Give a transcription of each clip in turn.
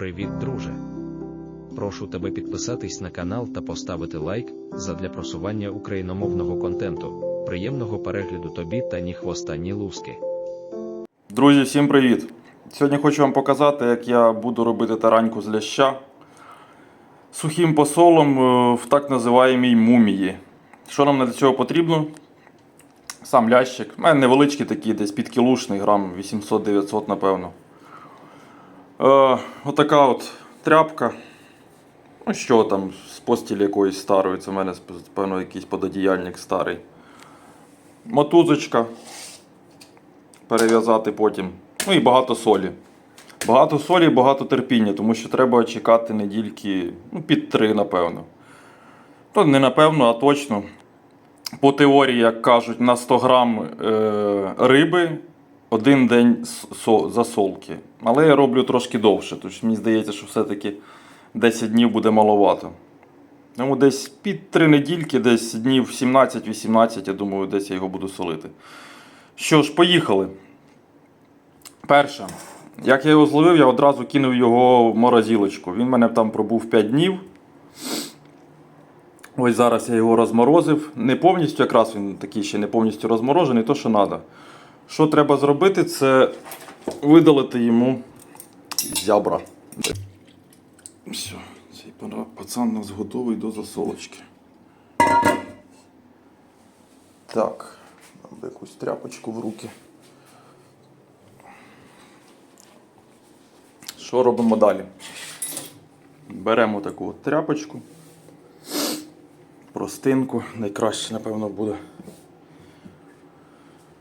Привіт, друже. Прошу тебе підписатись на канал та поставити лайк задля просування україномовного контенту. Приємного перегляду тобі та ні хвоста, ні луски. Друзі, всім привіт! Сьогодні хочу вам показати, як я буду робити тараньку з ляща сухим посолом е, в так називаємій мумії. Що нам для цього потрібно? Сам лящик. У мене невеличкий такий, десь підкілушний, грам 800-900, напевно. Е, отака от тряпка. Ну що там, з постілі якоїсь старої, це в мене певно якийсь пододіяльник старий. Мотузочка перев'язати потім. Ну і багато солі. Багато солі і багато терпіння, тому що треба чекати недільки ну, під три, напевно. То не напевно, а точно. По теорії, як кажуть, на 100 грам е, риби один день засолки. Але я роблю трошки довше, тому мені здається, що все-таки 10 днів буде маловато. Тому десь під 3 недільки, десь днів 17-18, я думаю, десь я його буду солити. Що ж, поїхали. Перше, як я його зловив, я одразу кинув його в морозилочку. Він в мене там пробув 5 днів. Ось зараз я його розморозив. Не повністю, якраз він такий ще не повністю розморожений, то що треба. Що треба зробити, це видалити йому зябра. Все, цей пацан у нас готовий до засолочки. Так, якусь тряпочку в руки. Що робимо далі? Беремо таку от тряпочку, простинку, найкраще, напевно, буде.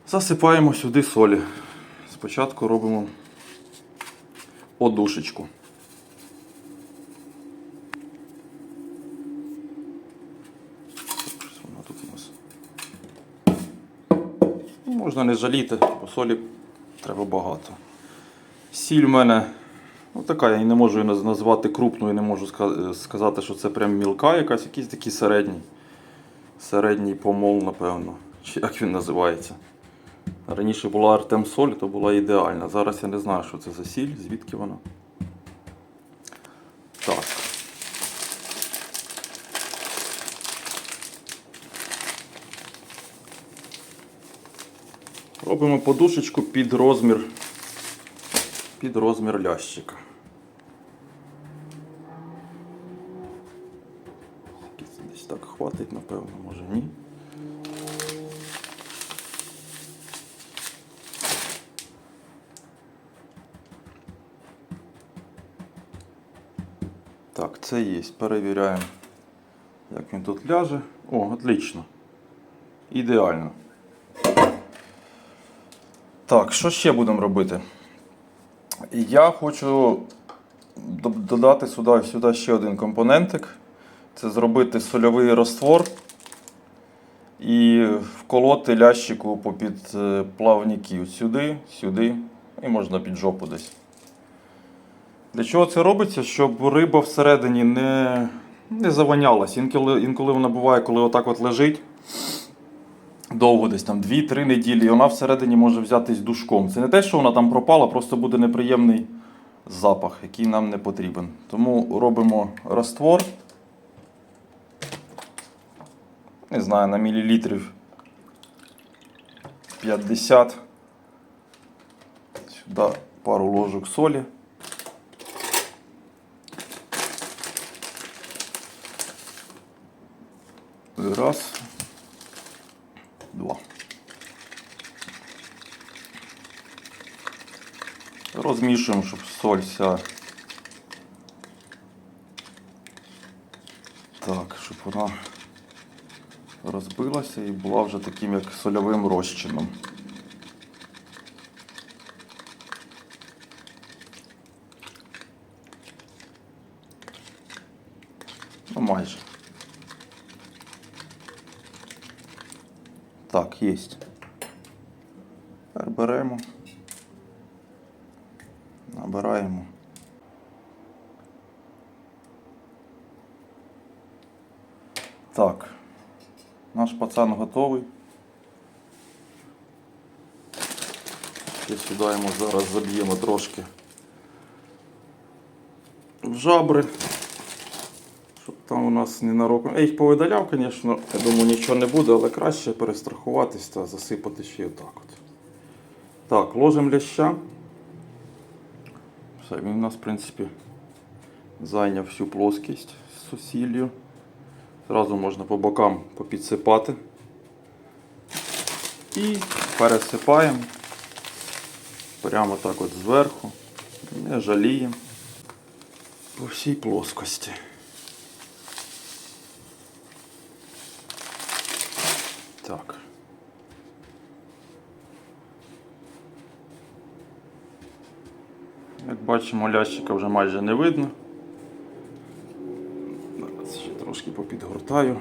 Засипаємо сюди солі. Спочатку робимо одушечку. Щось воно тут у нас. Ну, Можна не жаліти, бо солі треба багато. Сіль в мене ну, така, я не можу її назвати крупною, не можу сказати, що це прям мілка якась, якийсь такий середній. Середній помол, напевно. Чи як він називається. Раніше була Артем Соль, то була ідеальна. Зараз я не знаю, що це за сіль, звідки вона. Так. Робимо подушечку під розмір під розмір лящика. Десь так хватить, напевно, може ні. Так, це є. Перевіряємо, як він тут ляже. О, отлично. Ідеально. Так, що ще будемо робити? Я хочу додати сюди, сюди ще один компонентик. Це зробити сольовий раствор і вколоти лящику попід е, плавників сюди, сюди і можна під жопу десь. Для чого це робиться? Щоб риба всередині не, не завонялась. Інколи, інколи вона буває, коли отак от лежить довго, десь там 2-3 неділі, і вона всередині може взятись душком. Це не те, що вона там пропала, просто буде неприємний запах, який нам не потрібен. Тому робимо раствор. Не знаю, на мілілітрів 50. Сюди пару ложок солі. Раз. Два. Розмішуємо, щоб соль вся. Так, щоб вона розбилася і була вже таким як сольовим розчином. Ну, майже. Так, є. Тепер беремо. Набираємо. Так. Наш пацан готовий. Ще сюди йому зараз заб'ємо трошки в жабри. Щоб там у нас не нароком. Я їх повидаляв, звісно, я думаю, нічого не буде, але краще перестрахуватись та засипати ще отак от. Так, ложимо ляща. Все, він у нас, в принципі, зайняв всю плоскість з сусіллю. Зразу можна по бокам попідсипати. І пересипаємо прямо так от зверху. Не жаліємо по всій плоскості. Так. Як бачимо, лящика вже майже не видно. Трошки попідгортаю.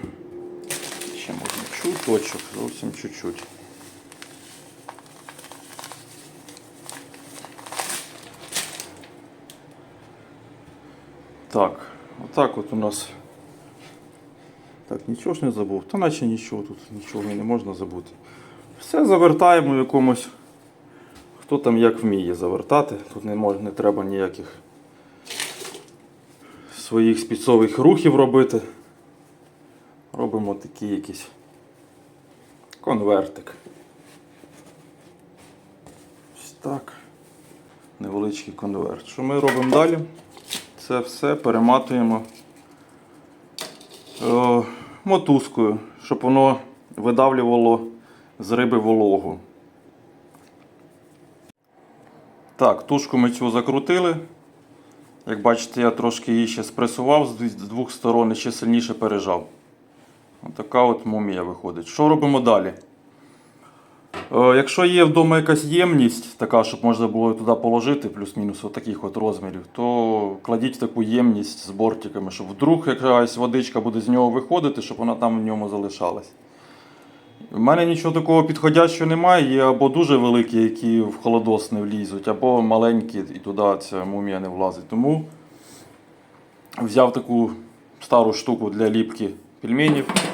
Ще можна чуточок, зовсім чуть-чуть. Так, отак от у нас. Так, нічого ж не забув. Та наче нічого тут, нічого і не можна забути. Все завертаємо в якомусь. Хто там як вміє завертати. Тут не, мож, не треба ніяких своїх спецових рухів робити. Робимо такий якийсь конвертик. Ось так. Невеличкий конверт. Що ми робимо далі? Це все перематуємо е, мотузкою, щоб воно видавлювало з риби вологу. Так, тушку ми цю закрутили. Як бачите, я трошки її ще спресував з двох сторон і ще сильніше пережав. Отака от мумія виходить. Що робимо далі? Е, Якщо є вдома якась ємність, така, щоб можна було туди положити, плюс-мінус отаких от розмірів, то кладіть таку ємність з бортиками, щоб вдруг якась водичка буде з нього виходити, щоб вона там в ньому залишалась. У мене нічого такого підходящого немає, є або дуже великі, які в холодос не влізуть, або маленькі, і туди ця мумія не влазить. Тому взяв таку стару штуку для ліпки пельменів.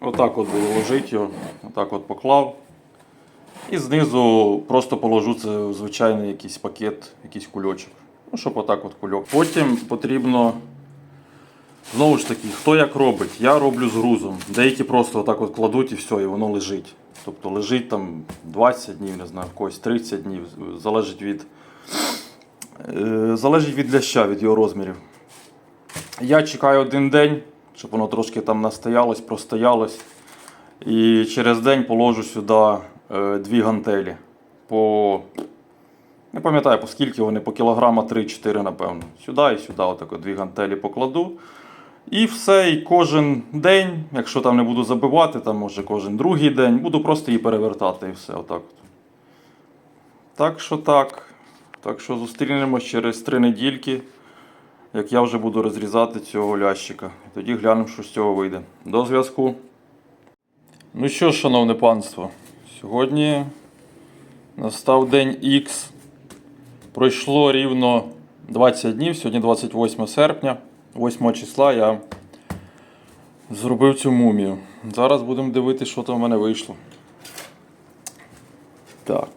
Отак от буду ложити його, отак от поклав. І знизу просто положу це звичайний якийсь пакет, якийсь кульочок. Ну, щоб отак от кульок. Потім потрібно. Знову ж таки, хто як робить, я роблю з грузом. Деякі просто отак от кладуть і все, і воно лежить. Тобто лежить там 20 днів, не знаю, когось 30 днів, залежить від, е, залежить від ляща, від його розмірів. Я чекаю один день, щоб воно трошки там настоялось, простоялось. І через день положу сюди е, дві гантелі. По, не пам'ятаю, по скільки вони, по кілограма 3-4, напевно. Сюди і сюди, отак дві гантелі покладу. І все, і кожен день, якщо там не буду забивати, там може кожен другий день, буду просто її перевертати і все. Отак. Так що так. Так що зустрінемось через три недільки, як я вже буду розрізати цього лящика. Тоді глянемо, що з цього вийде. До зв'язку. Ну що, шановне панство, сьогодні настав день Х. Пройшло рівно 20 днів, сьогодні 28 серпня. 8 числа я зробив цю мумію. Зараз будемо дивитися, що там в мене вийшло. Так.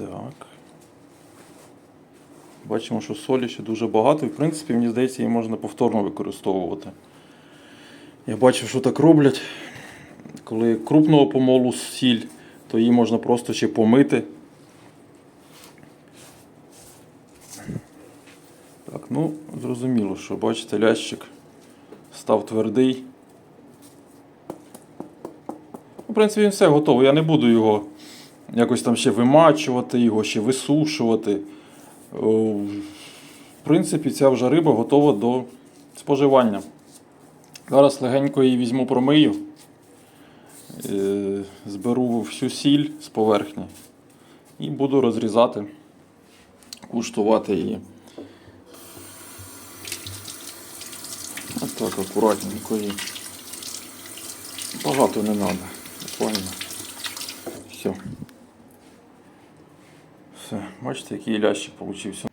Так. Бачимо, що солі ще дуже багато, і в принципі, мені здається, її можна повторно використовувати. Я бачив, що так роблять. Коли крупного помолу сіль, то її можна просто ще помити. Так, ну, зрозуміло, що бачите, лящик став твердий. В принципі, він все готовий. Я не буду його якось там ще вимачувати, його ще висушувати. О, В принципі, ця вже риба готова до споживання. Зараз легенько її візьму промию, е, зберу всю сіль з поверхні і буду розрізати, куштувати її. Отак акуратненько її. Багато не треба. Буквально. Все. Все, бачите, який лящик получився.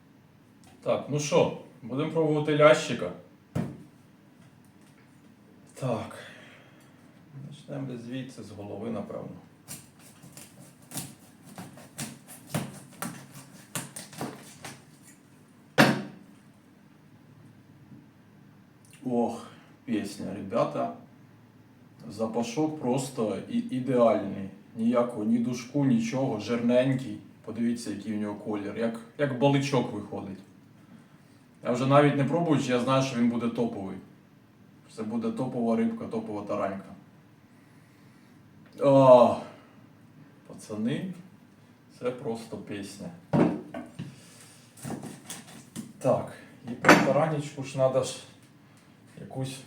Так, ну що, будемо пробувати лящика. Так. Почнемо звідси, з голови, напевно. Ох, пісня, ребята. Запашок просто ідеальний. Ніякого ні душку, нічого, жирненький. Подивіться, який у нього колір, як, як баличок виходить. Я вже навіть не пробуючи, я знаю, що він буде топовий. Це буде топова рибка, топова таранька. О, пацани, це просто пісня. Так, і про таранечку ж треба ж якусь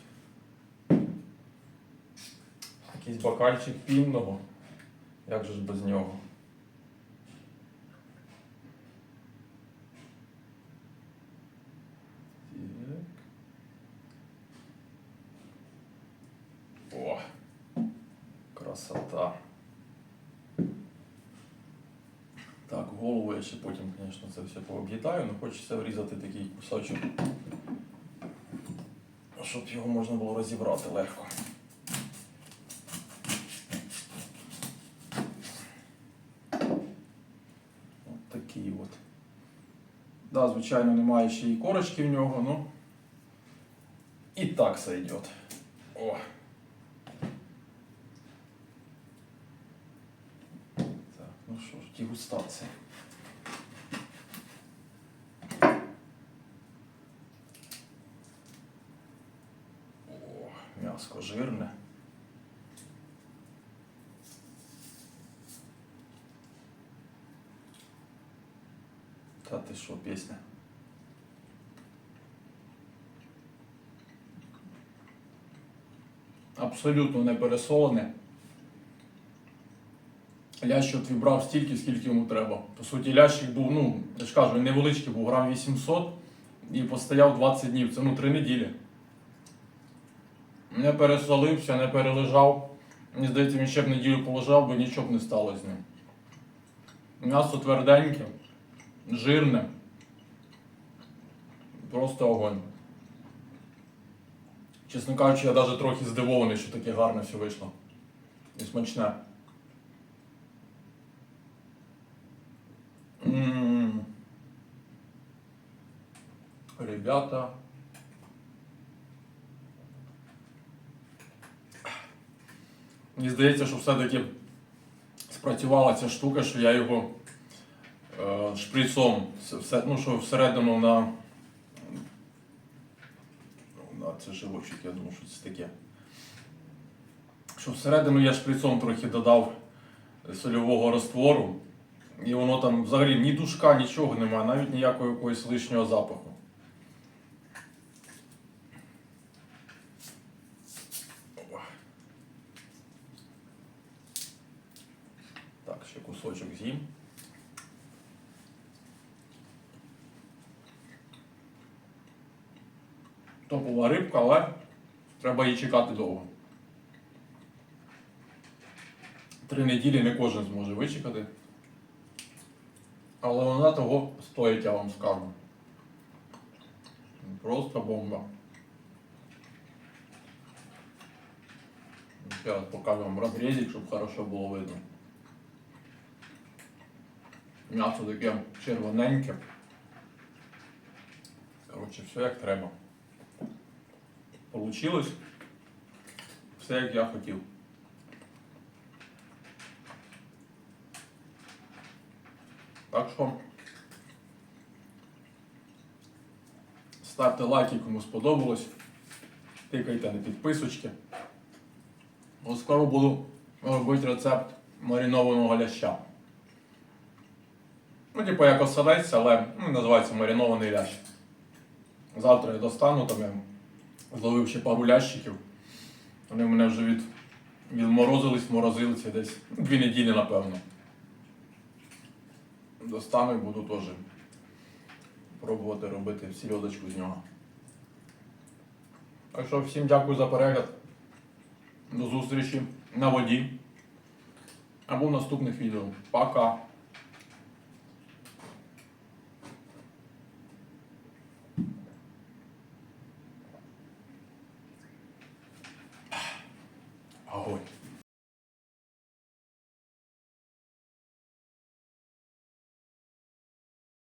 якийсь бокальчик пінного. Як же ж без нього? Так. О, красота. Так, голову я ще потім, звісно, це все пооб'їдаю, але хочеться врізати такий кусочок, щоб його можна було розібрати легко. От такий от. Да, звичайно, немає ще і корочки в нього, ну і так сойдет. О. Так, що. О, м'яско жирне. Та ти що, пісня? Абсолютно не пересолене. Лящ от стільки, скільки йому треба. По суті, лящик був, ну, я ж кажу, невеличкий був, грам 800 і постояв 20 днів. Це ну 3 неділі. Не пересолився, не перележав. Мені здається, він ще б неділю полежав, бо нічого б не сталося з ним. М'ясо тверденьке, жирне. Просто огонь. Чесно кажучи, я навіть трохи здивований, що таке гарне все вийшло. І смачне. Ребята. Мені здається, що все-таки спрацювала ця штука, що я його е, шприцом, ну, що всередину на. Ну, це живочок, я думаю, що це таке. Що всередину я шприцом трохи додав сольового раствору. І воно там взагалі ні душка, нічого немає, навіть ніякого якогось лишнього запаху. Так, ще кусочок з'їм. Топова рибка, але треба її чекати довго. Три неділі не кожен зможе вичекати. Але вона того стоїть, я вам скажу. Просто бомба. Ще раз покажу вам розрізик, щоб хорошо було видно. М'ясо таке червоненьке. Коротше, все як треба. Получилось все як я хотів. Так що ставте лайки, кому сподобалось. Тикайте на підписочки. Бо скоро буду робити рецепт маринованого ляща. Ну, типу як оселець, але ну, називається маринований лящ. Завтра я достану, там я зловив ще пару лящиків. Вони в мене вже від, відморозились, морозилися десь дві неділі, напевно. Достану і буду теж пробувати робити сільодочку з нього. Так що всім дякую за перегляд. До зустрічі на воді. Або в наступних відео. Пока!